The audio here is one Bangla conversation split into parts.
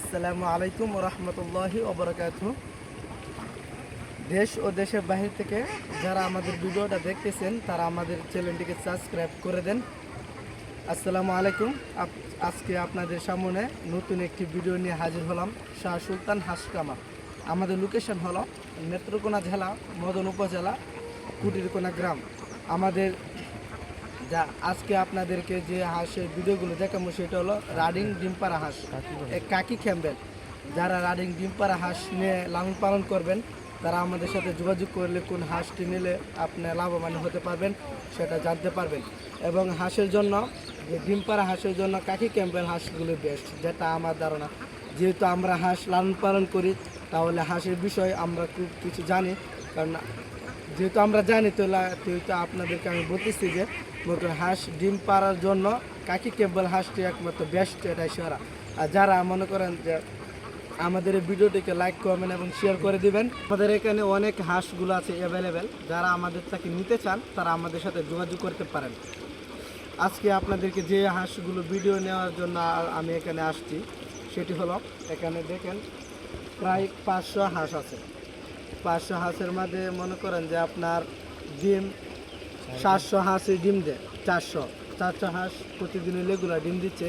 আসসালামু আলাইকুম রহমতুল্লাহি ওবরাকাত দেশ ও দেশের বাহির থেকে যারা আমাদের ভিডিওটা দেখতেছেন, তারা আমাদের চ্যানেলটিকে সাবস্ক্রাইব করে দেন। আসসালামু আলাইকুম। আজকে আপনাদের সামনে নতুন একটি ভিডিও নিয়ে হাজির হলাম শাহ সুলতান হাসকামা। আমাদের লোকেশন হলো নেত্রকোনা জেলা, মদন উপজেলা, কুটিরকোনা গ্রাম। আমাদের যা আজকে আপনাদেরকে যে হাঁসের ভিডিওগুলো দেখাবো সেটা হলো রাডিং ডিমপাড়া হাঁস কাকি ক্যাম্বেল। যারা রাডিং ডিমপাড়া হাঁস নিয়ে লালন পালন করবেন, তারা আমাদের সাথে যোগাযোগ করলে কোন হাঁসটি নিলে আপনি লাভবান হতে পারবেন সেটা জানতে পারবেন। এবং হাঁসের জন্য, যে ডিমপাড়া হাঁসের জন্য কাকি ক্যাম্বেল হাঁসগুলো বেস্ট যেটা আমার ধারণা। যেহেতু আমরা হাঁস লালন পালন করি, তাহলে হাঁসের বিষয়ে আমরা খুব কিছু জানি। কারণ, যেহেতু আমরা জানি তো সেহেতু আপনাদেরকে আমি বলতেছি যে নতুন হাঁস, ডিম পাড়ার জন্য কাকি কেবল হাঁসটি একমাত্র বেস্ট এটাই সেরা। আর যারা মনে করেন যে আমাদের এই ভিডিওটিকে লাইক করবেন এবং শেয়ার করে দিবেন, আমাদের এখানে অনেক হাঁসগুলো আছে অ্যাভেলেবেল যারা আমাদের থেকে নিতে চান, তারা আমাদের সাথে যোগাযোগ করতে পারেন। আজকে আপনাদেরকে যে হাঁসগুলো ভিডিও নেওয়ার জন্য আমি এখানে আসছি, সেটি হলো, এখানে দেখেন, প্রায় পাঁচশো হাঁস আছে। পাঁচশো হাঁসের মধ্যে মনে করেন যে আপনার ডিম সাতশো হাঁসই ডিম দেয়, চারশো। চারশো হাঁস প্রতিদিনই রেগুলার ডিম দিচ্ছে।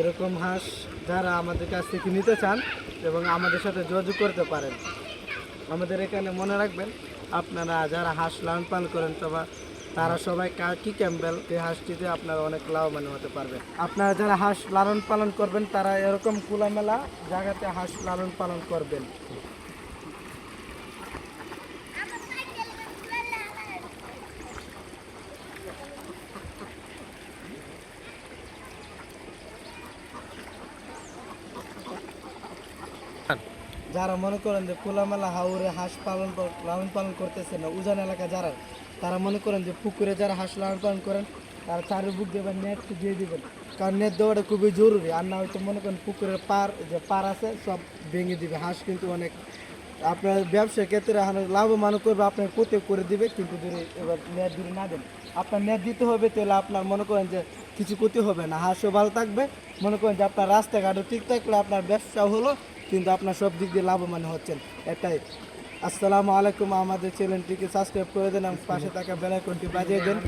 এরকম হাঁস যারা আমাদের কাছ থেকে নিতে চান এবং আমাদের সাথে যোগাযোগ করতে পারেন, আমাদের এখানে মনে রাখবেন, আপনারা যারা হাঁস লালন পালন করেন, তবে তারা সবাই কি ক্যাম্বেল? এই হাঁসটিতে আপনারা অনেক লাভবান হতে পারবেন। আপনারা যারা হাঁস লালন পালন করবেন, তারা এরকম খোলামেলা জায়গাতে হাঁস লালন পালন করবেন। যারা মনে করেন যে খোলামেলা হাউরে হাঁস পালন লালন পালন করতেছে না, উজান এলাকা যারা, তারা মনে করেন যে পুকুরে যারা হাঁস লালন পালন করেন, তারা চারিবুক দেবেন নেট দিয়ে দিবেন। কারণ নেট দেওয়াটা খুবই জরুরি, আর না হয়তো মনে করেন পুকুরের পার, যে পার আছে, সব ভেঙে দিবে। হাঁস কিন্তু অনেক আপনার ব্যবসার ক্ষেত্রে লাভবান করবে, আপনার ক্ষতি করে দিবে, কিন্তু যদি এবার নেট যদি না দেন, আপনার নেট দিতে হবে, তাহলে আপনার মনে করেন যে কিছু ক্ষতি হবে না। হাঁসও ভালো থাকবে। মনে করেন যে আপনার রাস্তাঘাটও ঠিক থাকলে আপনার ব্যবসাও হলো, কিন্তু আপনার সব দিক দিয়ে লাভবান হচ্ছেন। এটাই। আসসালামু আলাইকুম। আমাদের চ্যানেলটিকে সাবস্ক্রাইব করে দেন। এবং পাশে থাকা বেলাইকনটি বাজিয়ে দেন।